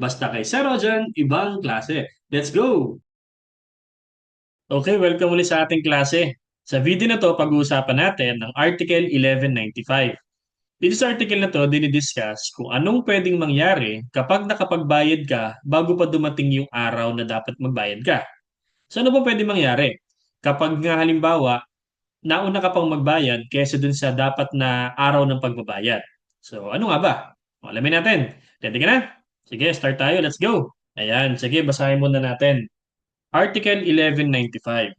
Basta kay Sir Rojan, ibang klase. Let's go! Okay, welcome ulit sa ating klase. Sa video na to, pag-uusapan natin ang Article 1195. Dito sa article na to, dinidiscuss kung anong pwedeng mangyari kapag nakapagbayad ka bago pa dumating yung araw na dapat magbayad ka. So ano ba pwedeng mangyari? Kapag nga halimbawa, nauna ka pang magbayad kaysa dun sa dapat na araw ng pagbabayad. So ano nga ba? Alamin natin. Ready ka na? Sige, start tayo. Let's go. Ayan, sige, basahin muna natin. Article 1195.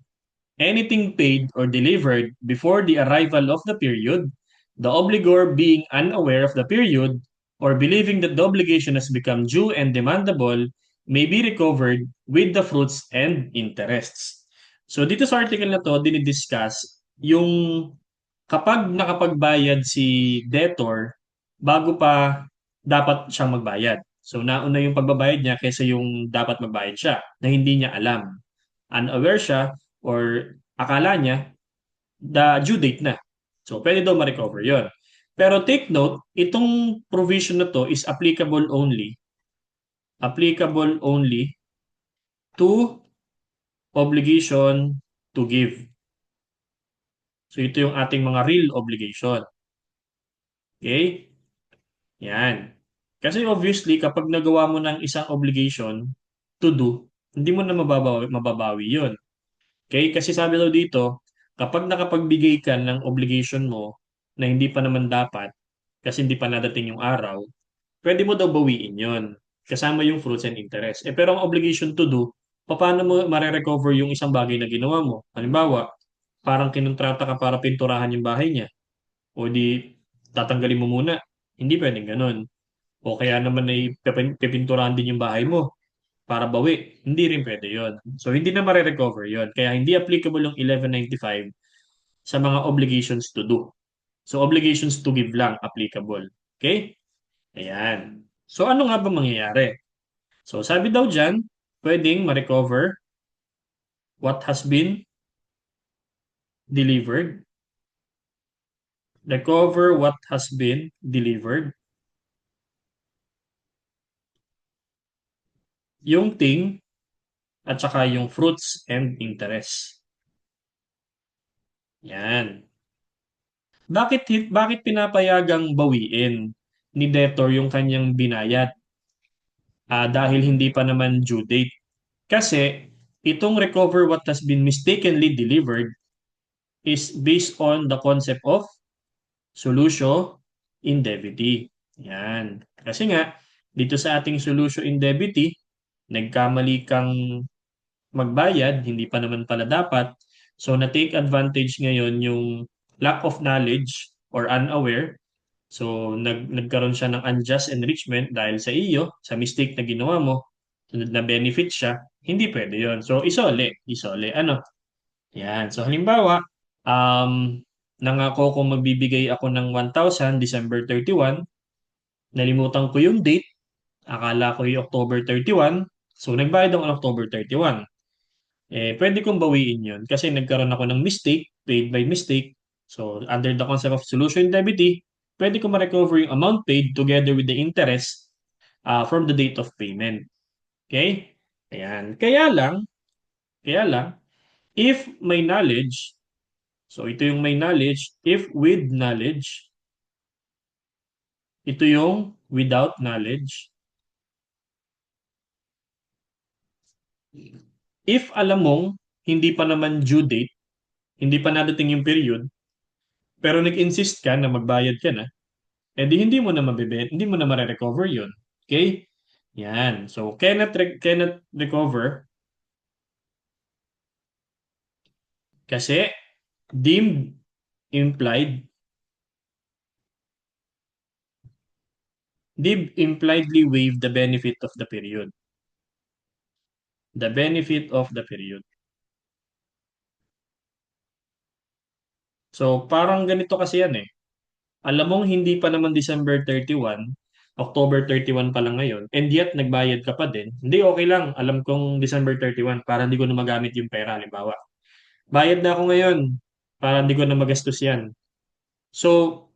Anything paid or delivered before the arrival of the period, the obligor being unaware of the period or believing that the obligation has become due and demandable may be recovered with the fruits and interests. So dito sa article na to, dinidiscuss yung kapag nakapagbayad si debtor bago pa dapat siyang magbayad. So nauna yung pagbabayad niya kaysa yung dapat magbayad siya na hindi niya alam. Unaware siya or akala niya the due date na. So pwede daw ma-recover yon. Pero take note, itong provision na to is applicable only applicable only to obligation to give. So ito yung ating mga real obligation. Okay? Yan. Kasi obviously, kapag nagawa mo ng isang obligation to do, hindi mo na mababawi, mababawi yun. Okay? Kasi sabi daw dito, kapag nakapagbigay ka ng obligation mo na hindi pa naman dapat, kasi hindi pa nadating yung araw, pwede mo daw bawiin yon kasama yung fruits and interest. Eh pero ang obligation to do, paano mo mare-recover yung isang bagay na ginawa mo? Halimbawa, parang kinontrata ka para pinturahan yung bahay niya. O di tatanggalin mo muna. Hindi pwedeng ganun. O kaya naman ay pipin- pipinturahan din yung bahay mo para bawi. Hindi rin pwede yon. So hindi na mare-recover yon. Kaya hindi applicable yung 1195 sa mga obligations to do. So obligations to give lang applicable. Okay? Ayan. So ano nga ba mangyayari? So sabi daw dyan, pwedeng ma-recover what has been delivered. Recover what has been delivered. Yung thing at saka yung fruits and interest. Yan. Bakit bakit pinapayagang bawiin ni debtor yung kanyang binayad? Ah, dahil hindi pa naman due date. Kasi itong recover what has been mistakenly delivered is based on the concept of solution indemnity. Yan. Kasi nga, dito sa ating solution indemnity, nagkamali kang magbayad, hindi pa naman pala dapat. So, na-take advantage ngayon yung lack of knowledge or unaware. So, nag nagkaroon siya ng unjust enrichment dahil sa iyo, sa mistake na ginawa mo, na benefit siya, hindi pwede yon So, isole, isole. Ano? Yan. So, halimbawa, um, nangako kong magbibigay ako ng 1,000 December 31. Nalimutan ko yung date. Akala ko yung October 31. So, nagbayad ako ng October 31. Eh, pwede kong bawiin yun kasi nagkaroon ako ng mistake, paid by mistake. So, under the concept of solution indemnity, pwede ko ma-recover yung amount paid together with the interest uh, from the date of payment. Okay? Ayan. Kaya lang, kaya lang, if may knowledge, so ito yung may knowledge, if with knowledge, ito yung without knowledge. If alam mong hindi pa naman due date, hindi pa nadating yung period, pero nag-insist ka na magbayad ka na, eh di hindi mo na mabibet, hindi mo na mare-recover yun. Okay? Yan. So, cannot, re- cannot recover kasi deemed implied deemed impliedly waive the benefit of the period. The benefit of the period. So, parang ganito kasi yan eh. Alam mong hindi pa naman December 31, October 31 pa lang ngayon, and yet nagbayad ka pa din. Hindi, okay lang. Alam kong December 31 para hindi ko na magamit yung pera, halimbawa. Bayad na ako ngayon para hindi ko na magastos yan. So,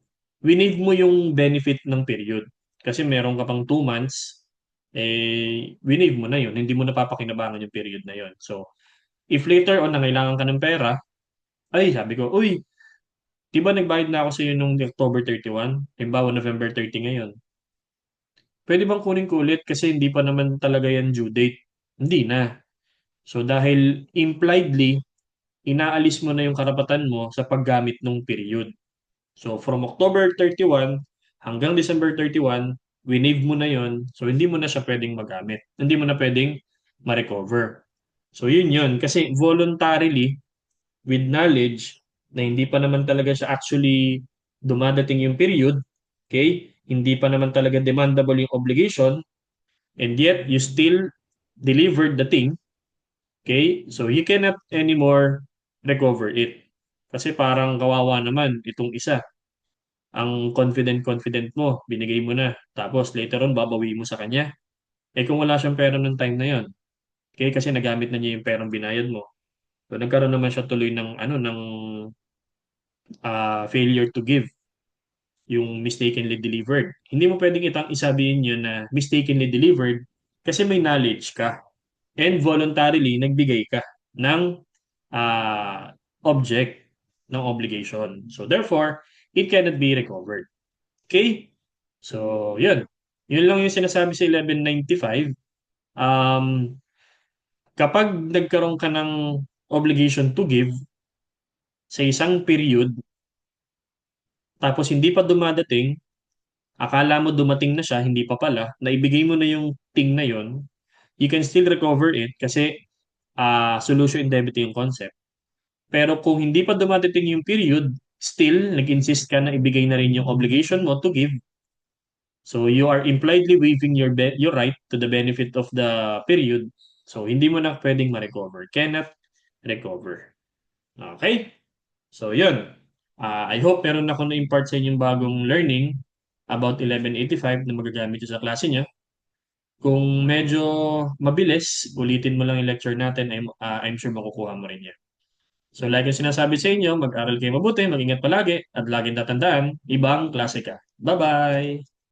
we need mo yung benefit ng period. Kasi meron ka pang 2 months eh, winave mo na yun. Hindi mo napapakinabangan yung period na yun. So, if later on nangailangan ka ng pera, ay, sabi ko, uy, di ba nagbayad na ako sa iyo nung October 31? Halimbawa, November 30 ngayon. Pwede bang kunin ko ulit kasi hindi pa naman talaga yan due date? Hindi na. So, dahil impliedly, inaalis mo na yung karapatan mo sa paggamit ng period. So, from October 31 hanggang December 31, winave mo na yon So, hindi mo na siya pwedeng magamit. Hindi mo na pwedeng ma-recover. So, yun yun. Kasi voluntarily, with knowledge, na hindi pa naman talaga siya actually dumadating yung period, okay? Hindi pa naman talaga demandable yung obligation, and yet you still delivered the thing, okay? So, you cannot anymore recover it. Kasi parang kawawa naman itong isa. Ang confident-confident mo, binigay mo na. Tapos later on, babawi mo sa kanya. Eh kung wala siyang pera nung time na yon, okay, kasi nagamit na niya yung perang binayad mo. So nagkaroon naman siya tuloy ng ano ng uh, failure to give yung mistakenly delivered. Hindi mo pwedeng itang isabihin yun na mistakenly delivered kasi may knowledge ka and voluntarily nagbigay ka ng uh, object ng obligation. So therefore, it cannot be recovered. Okay? So, yun. Yun lang yung sinasabi sa 1195. Um, kapag nagkaroon ka ng obligation to give sa isang period, tapos hindi pa dumadating, akala mo dumating na siya, hindi pa pala, naibigay mo na yung thing na yon, you can still recover it kasi uh, solution indemnity yung concept. Pero kung hindi pa dumadating yung period, still, nag-insist ka na ibigay na rin yung obligation mo to give, So you are impliedly waiving your be- your right to the benefit of the period. So hindi mo na pwedeng ma-recover. Cannot recover. Okay? So yun. Uh, I hope meron ako na-impart sa inyong bagong learning about 1185 na magagamit sa klase niya. Kung medyo mabilis, ulitin mo lang yung lecture natin. I'm, uh, I'm sure makukuha mo rin yan. So like yung sinasabi sa inyo, mag-aral kayo mabuti, mag-ingat palagi, at laging tatandaan, ibang klase ka. Bye-bye!